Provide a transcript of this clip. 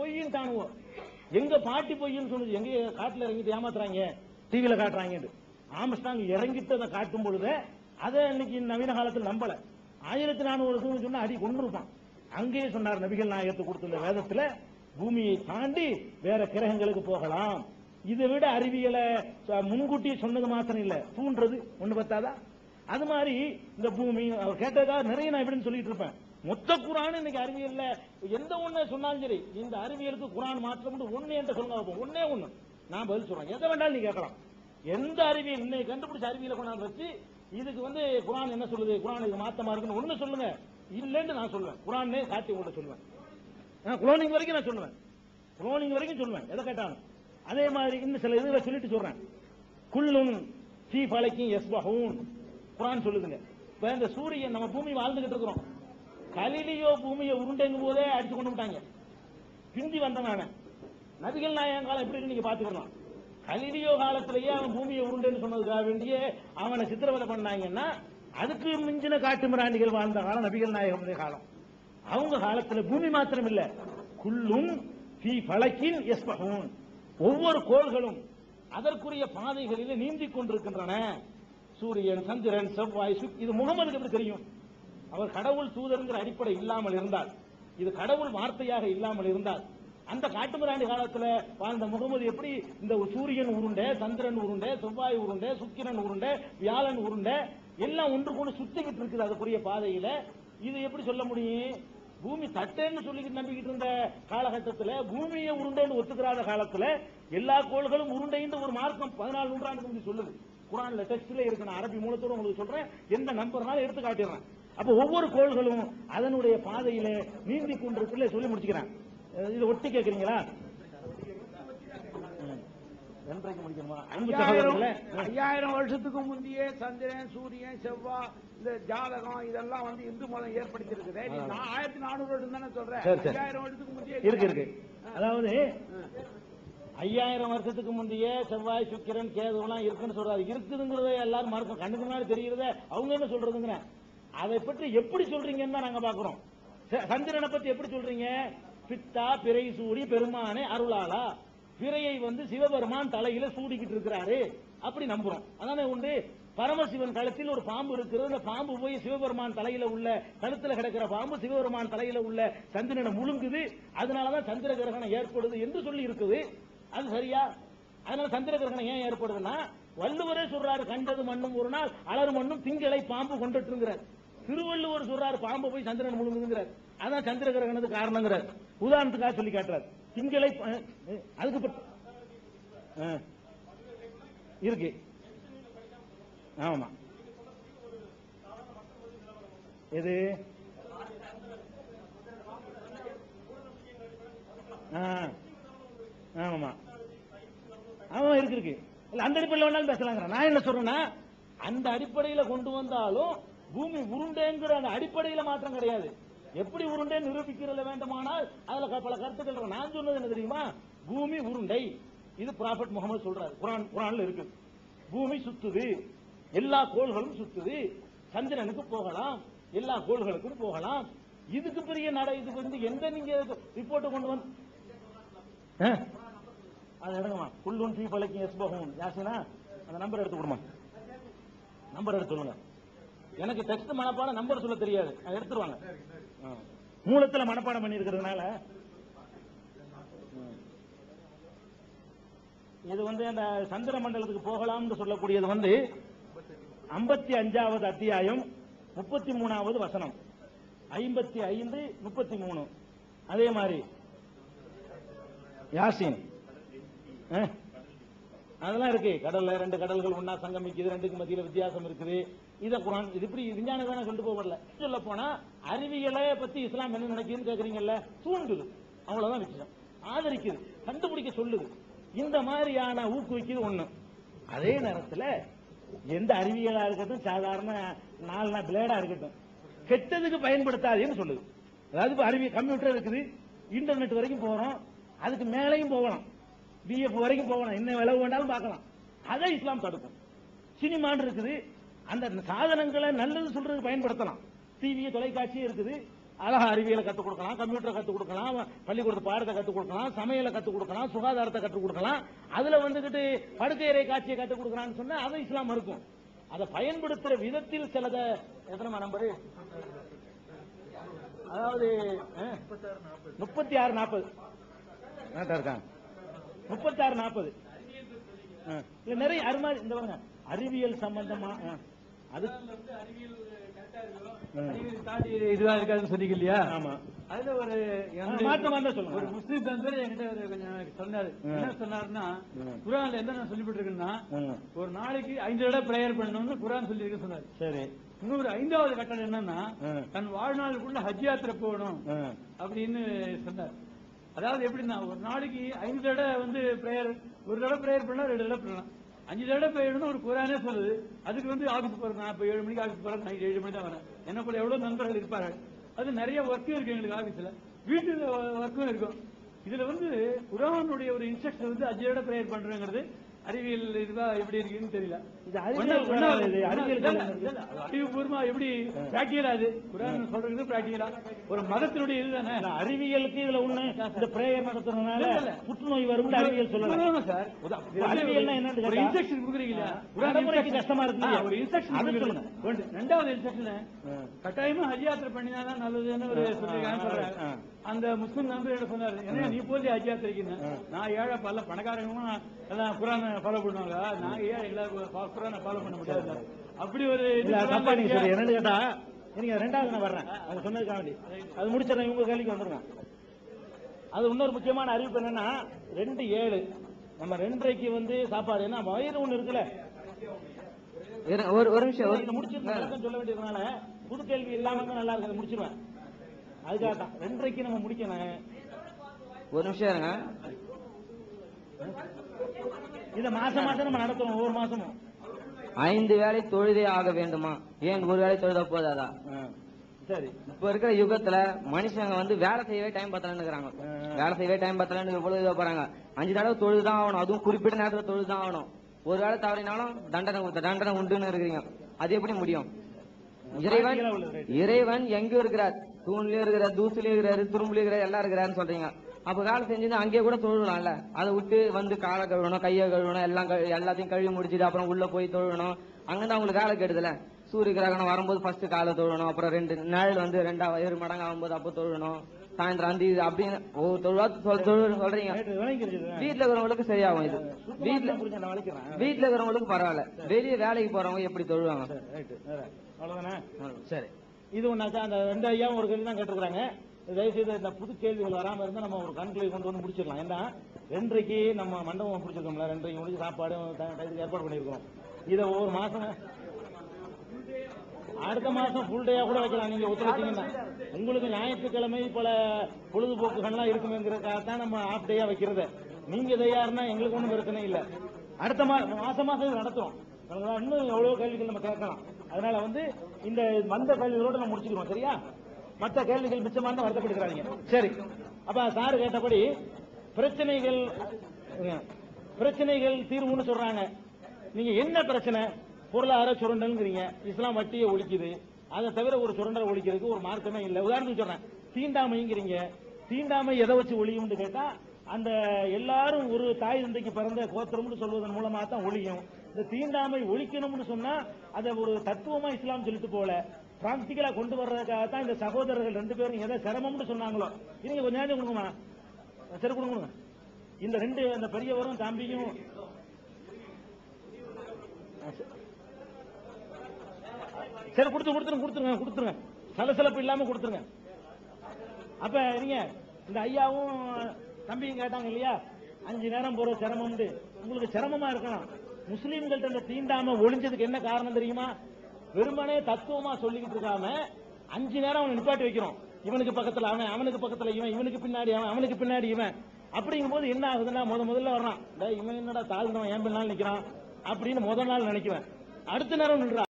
பொய்யின்ட்டானுவோ எங்க பாட்டி பொய்ன்னு சொன்னது எங்க காட்டுல இறங்கிட்டு ஏமாத்துறாங்க? டிவியில காட்டுறாங்க ஆம்ஸ்டாங் இறங்கிட்டு அதை காட்டும் பொழுது அதை இன்னைக்கு நவீன காலத்தில் நம்பல. ஆயிரத்தி நானூறு வருஷம் சொன்னா அடி கொண்டிருப்பான் அங்கேயே சொன்னார் நபிகள் நாயகத்தை கொடுத்திருந்த வேதத்துல பூமியை தாண்டி வேற கிரகங்களுக்கு போகலாம். இதை விட அறிவியலை முன்கூட்டியே சொன்னது மாத்திரம் இல்ல. தூண்டுறது ஒண்ணு பத்தாதா? அது மாதிரி இந்த பூமி அவர் கேட்டதா நிறைய நான் எப்படின்னு சொல்லிட்டு இருப்பேன். மொத்த குரான் இன்னைக்கு அறிவியல்ல எந்த ஒண்ணு சொன்னாலும் சரி இந்த அறிவியலுக்கு குரான் மாற்றம் ஒண்ணு என்று சொல்லுங்க ஒன்னே ஒண்ணு நான் பதில் சொல்றேன். எதை வேண்டாலும் நீ கேட்கலாம். எந்த அறிவியல் இன்னைக்கு கண்டுபிடிச்ச அறிவியலை கொண்டாந்து வச்சு இதுக்கு வந்து குரான் என்ன சொல்லுது? குரான் இது மாத்தமா இருக்குன்னு ஒண்ணு சொல்லுங்க. இல்லைன்னு நான் சொல்லுவேன். குரானே சாத்தி உங்கள்ட்ட சொல்லுவேன். குளோனிங் வரைக்கும் நான் சொல்லுவேன். குளோனிங் வரைக்கும் சொல்லுவேன். எதை கேட்டாலும். அதே மாதிரி இன்னும் சில இதுல சொல்லிட்டு சொல்றேன். குல்லுன் ஃபீ எஸ் பஹூன் குரான் சொல்லுதுங்க. இப்ப இந்த சூரியன் நம்ம பூமி வாழ்ந்துகிட்டு இருக்கிறோம். கலிலியோ பூமியை உருண்டைங்கும் போதே அடிச்சு கொண்டு விட்டாங்க. பிந்தி வந்தவன் நபிகள் நாயகம் காலம் எப்படி நீங்க பாத்துக்கலாம் கலிலியோ காலத்திலேயே அவன் பூமியை உருண்டைன்னு சொன்னதுக்காக வேண்டிய அவனை சித்திரவதை பண்ணாங்கன்னா அதுக்கு மிஞ்சின காட்டு மிராண்டிகள் வாழ்ந்த காலம் நபிகள் நாயகமுடைய காலம். அவங்க காலத்துல பூமி மாத்திரம் இல்ல குல்லும் ஃபீ பழக்கின் யஸ்பஹூன். ஒவ்வொரு கோள்களும் அதற்குரிய பாதைகளிலே நீந்திக் கொண்டிருக்கின்றன. சூரியன் சந்திரன் செவ்வாய் இது முகமதுக்கு எப்படி தெரியும்? அவர் கடவுள் தூதருங்கிற அடிப்படை இல்லாமல் இருந்தால் இது கடவுள் வார்த்தையாக இல்லாமல் இருந்தால் அந்த காட்டுமிராண்டி காலத்துல வாழ்ந்த முகமது எப்படி? இந்த சூரியன் உருண்டை சந்திரன் உருண்டை செவ்வாய் உருண்டை சுக்கிரன் உருண்டை வியாழன் உருண்டை எல்லாம் ஒன்று கொண்டு சுத்திக்கிட்டு இருக்குது அதுக்குரிய பாதையில. இது எப்படி சொல்ல முடியும்? பூமி தட்டேன்னு சொல்லிக்கிட்டு நம்பிக்கிட்டு இருந்த காலகட்டத்தில் பூமியை உருண்டைன்னு ஒத்துக்கிறாத காலத்துல எல்லா கோள்களும் உருண்டைன்னு ஒரு மார்க்கம் பதினாலு நூற்றாண்டுக்கு முந்தி சொல்லுது. குரான்ல டெஸ்ட்ல இருக்கு நான் அரபி மூலத்தோட உங்களுக்கு சொல்றேன். எந்த நம்பர்னாலும் எடுத்து காட்டிடுறேன். அப்ப ஒவ்வொரு கோள்களும் அதனுடைய பாதையில நீந்தி கொண்டிருக்குள்ள சொல்லி முடிச்சுக்கிறேன். இதை ஒட்டி கேட்கறீங்களா? ஐயாயிரம் வருஷத்துக்கு முந்தையே சந்திரன் சூரியன் செவ்வாய் இந்த ஜாதகம் இதெல்லாம் வந்து இந்து மதம் ஏற்படுத்தியிருக்குது. நீ நான் ஆயிரத்தி நானூறு வருஷம் தானே சொல்றேன். ஐயாயிரம் வருஷத்துக்கு முந்தையே இருக்கு இருக்கு. அதாவது ஐயாயிரம் வருஷத்துக்கு முந்தைய செவ்வாய் சுக்கிரன் கேதுவெல்லாம் இருக்குன்னு சொல்றாரு. இருக்குதுங்கிறத எல்லாரும் மறக்கும் கண்ணுக்கு முன்னாடி தெரிகிறத அவங்க என்ன சொல்றதுங்கிற அதை பற்றி எப்படி சொல்றீங்கன்னு தான் நாங்க பாக்குறோம் ச- சந்திரனை பத்தி எப்படி சொல்றீங்க? பித்தா பிறை சூடி பெருமானே அருளாளா? பிறையை வந்து சிவபெருமான் தலையில சூடிக்கிட்டு இருக்கிறாரு அப்படி நம்புறோம். அதானே உண்டு? பரமசிவன் கழுத்தில் ஒரு பாம்பு இருக்கிறது. அந்த பாம்பு போய் சிவபெருமான் தலையில உள்ள கழுத்துல கிடக்கிற பாம்பு சிவபெருமான் தலையில உள்ள சந்திரனை முழுங்குது. அதனாலதான் சந்திர கிரகணம் ஏற்படுது என்று சொல்லி இருக்குது. அது சரியா? அதனால சந்திர கிரகணம் ஏன் ஏற்படுதுன்னா வள்ளுவரே சொல்றாரு கண்டது மண்ணும் ஒரு நாள் அலர் மண்ணும் திங்களை பாம்பு கொண்டுட்டுங்கிறார் திருவள்ளுவர் சொல்றாரு பாம்பு போய் சந்திரன் முழுங்குங்கிறார் அதான் சந்திர கிரகணத்துக்கு காரணங்கிறார். உதாரணத்துக்காக சொல்லி காட்டுறாரு. திங்களை அதுக்கு இருக்கு. ஆமா. எது? ஆ, ஆமா இருக்கு இருக்கு. இல்ல அந்த அடிப்படையில் வேணாலும் பேசலாங்கிறேன். நான் என்ன சொல்றேன்னா அந்த அடிப்படையில கொண்டு வந்தாலும் பூமி உருண்டைங்கிற அந்த அடிப்படையில மாற்றம் கிடையாது. எப்படி உருண்டை நிரூபிக்கிறதுல வேண்டுமானால் அதுல பல கருத்துக்கள் நான் சொன்னது என்ன தெரியுமா? பூமி உருண்டை. இது ப்ராஃபட் முகமது சொல்றாரு. குரான் குரான்ல இருக்கு. பூமி சுத்துது. எல்லா கோள்களும் சுத்துது. சந்திரனுக்கு போகலாம். எல்லா கோள்களுக்கும் போகலாம். இதுக்கு பெரிய நட இது வந்து எந்த நீங்க ரிப்போர்ட் கொண்டு வந்து ஆ? அது எடுங்கம்மா. குல்லுன் ஃபீ எஸ் போகும் யாசினா? அந்த நம்பர் எடுத்து கொடுமா நம்பர் எடுத்து சொல்லுங்க. எனக்கு டெக்ஸ்ட் மனப்பாடம் நம்பர் சொல்ல தெரியாது. எடுத்துருவாங்க. மூலத்துல மனப்பாடம் பண்ணி இருக்கிறதுனால இது வந்து அந்த சந்திர மண்டலத்துக்கு போகலாம்னு சொல்லக்கூடியது வந்து ஐம்பத்தி அஞ்சாவது அத்தியாயம் முப்பத்தி மூணாவது வசனம். ஐம்பத்தி ஐந்து முப்பத்தி மூணு. அதே மாதிரி. யாசின்? அதெல்லாம் இருக்கு. கடல்ல ரெண்டு கடல்கள் ஒன்னா சங்கமிக்குது ரெண்டுக்கு மத்தியில வித்தியாசம் இருக்குது. இத குரான் இது இப்படி விஞ்ஞானம் வேணா கொண்டு போகல சொல்ல போனா அறிவியலை பத்தி இஸ்லாம் என்ன நினைக்குதுன்னு கேக்குறீங்கல்ல? தூண்டுது அவ்வளவுதான் விஷயம் ஆதரிக்குது. கண்டுபிடிக்க சொல்லுது. இந்த மாதிரியான ஊக்குவிக்குது ஒண்ணு. அதே நேரத்துல எந்த அறிவியலா இருக்கட்டும் சாதாரண நாலு பிளேடா இருக்கட்டும் கெட்டதுக்கு பயன்படுத்தாதேன்னு சொல்லுது. அதாவது இப்ப அறிவியல் கம்ப்யூட்டர் இருக்குது. இன்டர்நெட் வரைக்கும் போறோம். அதுக்கு மேலையும் போகலாம். பிஎஃப் வரைக்கும் போகலாம். என்ன விலவு வேண்டாலும் பார்க்கலாம். அதை இஸ்லாம் தடுக்கும். சினிமான்னு இருக்குது. அந்த சாதனங்களை நல்லது சொல்றதுக்கு பயன்படுத்தலாம். டிவி தொலைக்காட்சி இருக்குது. அழகா அறிவியலை கத்துக் கொடுக்கலாம் கம்ப்யூட்டரை கத்துக் கொடுக்கலாம் பள்ளிக்கூடத்து பாடத்தை கத்துக் கொடுக்கலாம் சமையலை கத்துக் கொடுக்கலாம் சுகாதாரத்தை கற்றுக் கொடுக்கலாம். அதுல வந்துகிட்டு படுக்கையறை காட்சியை கத்துக் கொடுக்கலாம்னு சொன்னா அதை இஸ்லாம் மறுக்கும். அதை பயன்படுத்துற விதத்தில் சிலத எத்தனை நம்பரு அதாவது முப்பத்தி ஆறு நாற்பது. இருக்காங்க முப்பத்தி ஆறு நாற்பது. நிறைய அருமா இந்த அறிவியல் சம்பந்தமா. அது. அறிவியல் தாண்டி இதுவா இருக்காதுன்னு சொன்னீங்க இல்லையா ஆமா அதுல ஒரு ஆ, மாற்றம் வந்தா சொல்லுங்க. ஒரு முஸ்லீம் தந்தர் என்கிட்ட கொஞ்சம் சொன்னாரு. என்ன சொன்னாருன்னா. குரான்ல என்ன நான் இருக்கேன்னா. ஒரு நாளைக்கு ஐந்து தடவை பிரேயர் பண்ணணும்னு குரான் சொல்லி இருக்க சொன்னாரு சரி இன்னொரு ஐந்தாவது கட்டணம் என்னன்னா. தன் வாழ்நாளுக்குள்ள ஹஜ் யாத்திரை போகணும். அப்படின்னு சொன்னார் அதாவது எப்படின்னா ஒரு நாளைக்கு ஐந்து தடவை வந்து பிரேயர் ஒரு தடவை பிரேயர் பண்ணா ரெண்டு தடவை பண்ணலாம் அஞ்சு தடவை பிரேயர்னு ஒரு குரானே சொல்லுது. அதுக்கு வந்து ஆஃபீஸ் போறேன். நான் இப்போ ஏழு மணிக்கு ஆஃபீஸ் போறேன். நைட் ஏழு மணி தான் வரேன். என்ன போல எவ்வளவு நண்பர்கள் இருப்பார்கள் அது நிறைய ஒர்க்கும் இருக்கு எங்களுக்கு ஆபீஸ்ல வீட்டுல ஒர்க்கும் இருக்கும். இதுல வந்து குரானுடைய ஒரு இன்ஸ்ட்ரக்ஷன் வந்து அஞ்சு தடவை பிரேயர் பண்றேங்கிறது அறிவியல் இதுவா எப்படி இருக்குன்னு தெரியல இது அறிவியல் அறிவுபூர்வமா எப்படி பிராக்டிகலா அது குரான் சொல்றது பிராக்டிகலா ஒரு மதத்தினுடைய இதுதானே அறிவியலுக்கு இதுல ஒண்ணு இந்த பிரேயர் நடத்துறதுனால. புற்றுநோய் வரும் அறிவியல் சொல்லலாம் சார் அறிவியல்னா என்னன்னு ஒரு கேட்டா- இன்ஸ்ட்ரக்ஷன் கொடுக்குறீங்க இல்லையா? ஒரு நடைமுறைக்கு instruction. கஷ்டமா இருக்கு? ஒரு இன்ஸ்ட்ரக்ஷன். ரெண்டாவது இன்ஸ்ட்ரக்ஷன். கட்டாயமா ஹஜ் யாத்திரை பண்ணினாதான் நல்லதுன்னு ஒரு சொல்லிருக்காங்க. அந்த முஸ்லிம் நண்பர் என்ன சொன்னாரு? என்ன நீ போலி ஹஜ் யாத்திரைக்குன்னு நான் ஏழை பல பணக்காரங்களும் எல்லாம் குரான் ஃபாலோ பண்ணுவாங்க. நான் ஏன் எல்லாரும் குரானை ஃபாலோ பண்ண முடியாது அப்படி ஒரு அது என்னன்னு கேட்டா நீங்க ரெண்டாவது நான் வர்றேன். அவங்க சொன்னதுக்காக வேண்டி அது முடிச்சிடறேன் இவங்க கேள்விக்கு வந்துருங்க. அது இன்னொரு முக்கியமான அறிவிப்பு என்னன்னா ரெண்டு ஏழு. நம்ம ரெண்டரைக்கு வந்து சாப்பாடு ஏன்னா வயிறு ஒண்ணு இருக்குல்ல. ஒரு ஒரு நிமிஷம் சொல்ல வேண்டியதுனால புது கேள்வி இல்லாம நல்லா இருக்கு அதை முடிச்சிருவேன். அதுக்காக தான் ரெண்டரைக்கு நம்ம முடிக்கணும். ஒரு நிமிஷம் இருங்க. இதை மாசம் மாசம் நம்ம நடத்துறோம் ஒவ்வொரு மாசமும். ஐந்து வேளை தொழுதே ஆக வேண்டுமா? ஏன் ஒரு வேளை தொழுதா போதாதா. சரி. இப்ப இருக்கிற யுகத்துல மனுஷங்க வந்து வேலை செய்யவே டைம் பத்தலன்னு வேலை செய்யவே டைம் பத்தலன்னு இதை போறாங்க. அஞ்சு தடவை தொழுதுதான் ஆகணும். அதுவும் குறிப்பிட்ட நேரத்துல தொழுதுதான் ஆகணும். ஒரு வேளை தவறினாலும் தண்டனை தண்டனை உண்டுன்னு இருக்கிறீங்க. அது எப்படி முடியும்? இறைவன். இறைவன் எங்கேயும் இருக்கிறார். தூண்லயும் இருக்கிறார் தூசுலயும் இருக்கிறாரு துரும்புலயும் இருக்கிறார் எல்லாம் இருக்கிறாருன்னு சொல்றீங்க. அப்ப வேலை செஞ்சது அங்கேயே கூட தொழுகலாம்ல அதை விட்டு வந்து காலை கழுவணும் கையை கழுவணும் எல்லாம் எல்லாத்தையும் கழுவி முடிச்சிட்டு அப்புறம் உள்ள போய் தொழுகணும். அங்கதான் உங்களுக்கு வேலை கெடுதல. சூரிய கிரகணம் வரும்போது ஃபர்ஸ்ட் காலை தொழணும் அப்புறம் ரெண்டு நிழல் வந்து ரெண்டா இரு மடங்கு ஆகும்போது அப்போ தொழணும் சாயந்தரம் வந்து இது அப்படின்னு ஒரு தொழுவா சொல் தொழு சொல்றீங்க. வீட்டுல இருக்கிறவங்களுக்கு சரியாகும் இது. வீட்டுல வீட்டுல இருக்கிறவங்களுக்கு பரவாயில்ல. வெளியே வேலைக்கு போறவங்க எப்படி தொழுவாங்க? சரி, இது ஒன்றாச்சா அந்த ரெண்டு ஐயாவும் ஒரு கேள்வி தான் கேட்டிருக்காங்க தயவு செய்து இந்த புது கேள்விகள் வராமல் இருந்தால் நம்ம ஒரு கண்களை கொண்டு வந்து முடிச்சிடலாம். ஏன்னா ரெண்டரைக்கு நம்ம மண்டபம் பிடிச்சிருக்கோம்ல ரெண்டரைக்கு முடிச்சு சாப்பாடு ஏற்பாடு பண்ணியிருக்கோம். இதை ஒவ்வொரு மாதம் அடுத்த மாதம் ஃபுல் டேயா கூட வைக்கலாம். நீங்க ஒத்துழைச்சிங்கன்னா உங்களுக்கு ஞாயிற்றுக்கிழமை பல பொழுதுபோக்குகள்லாம் இருக்குமேங்கிறதுக்காக தான் நம்ம ஆஃப் டேயா வைக்கிறது. நீங்க தயார்னா எங்களுக்கு ஒன்றும் பிரச்சனை இல்லை. அடுத்த மாதம் மாசம் மாசம் இது நடத்துறோம். இன்னும் எவ்வளவு கேள்விகள் நம்ம கேட்கலாம். அதனால வந்து இந்த வந்த கேள்விகளோட நம்ம முடிச்சுக்கிறோம் சரியா? மற்ற கேள்விகள் மிச்சமான வருத்தப்படுகிறாங்க சரி. அப்ப சார் கேட்டபடி பிரச்சனைகள் பிரச்சனைகள் தீர்வுன்னு சொல்றாங்க. நீங்க என்ன பிரச்சனை? பொருளாதார சுரண்டல்ங்கிறீங்க. இஸ்லாம் வட்டியை ஒழிக்குது. அதை தவிர ஒரு சுரண்டல் ஒழிக்கிறதுக்கு ஒரு மார்க்கமே இல்லை. உதாரணத்துக்கு சொல்றேன். தீண்டாமைங்கிறீங்க. தீண்டாமை எதை வச்சு ஒழியும்னு கேட்டா அந்த எல்லாரும் ஒரு தாய் தந்தைக்கு பிறந்த கோத்திரம்னு சொல்வதன் மூலமா தான் ஒழியும். இந்த தீண்டாமை ஒழிக்கணும்னு சொன்னா அதை ஒரு தத்துவமா இஸ்லாம் சொல்லிட்டு போல பிராக்டிக்கலா கொண்டு வர்றதுக்காக தான் இந்த சகோதரர்கள் ரெண்டு பேரும் எதை சிரமம்னு சொன்னாங்களோ. நீங்க கொஞ்சம் நேரம் கொடுங்கம்மா. சரி கொடுங்க கொடுங்க. இந்த ரெண்டு அந்த பெரியவரும் தம்பியும். சரி கொடுத்து கொடுத்துருங்க கொடுத்துருங்க கொடுத்துருங்க. சலசலப்பு இல்லாம கொடுத்துருங்க. அப்ப நீங்க இந்த ஐயாவும் தம்பியும் கேட்டாங்க இல்லையா அஞ்சு நேரம் போற சிரமம்னு உங்களுக்கு சிரமமா இருக்கலாம் முஸ்லீம்கள்ட்ட அந்த தீண்டாம ஒளிஞ்சதுக்கு என்ன காரணம் தெரியுமா? வெறுமனே தத்துவமா சொல்லிக்கிட்டு இருக்காம அஞ்சு நேரம் அவனை நிப்பாட்டி வைக்கிறோம். இவனுக்கு பக்கத்துல அவன் அவனுக்கு பக்கத்துல இவன் இவனுக்கு பின்னாடி அவன் அவனுக்கு பின்னாடி இவன். அப்படிங்கும் போது என்ன ஆகுதுன்னா முத முதல்ல வர்றான். இவன் என்னடா தாழ்ந்தவன் ஏன் பின்னால் நிக்கிறான்? அப்படின்னு முதல் நாள் நினைக்குவேன். அடுத்த நேரம் நின்றான்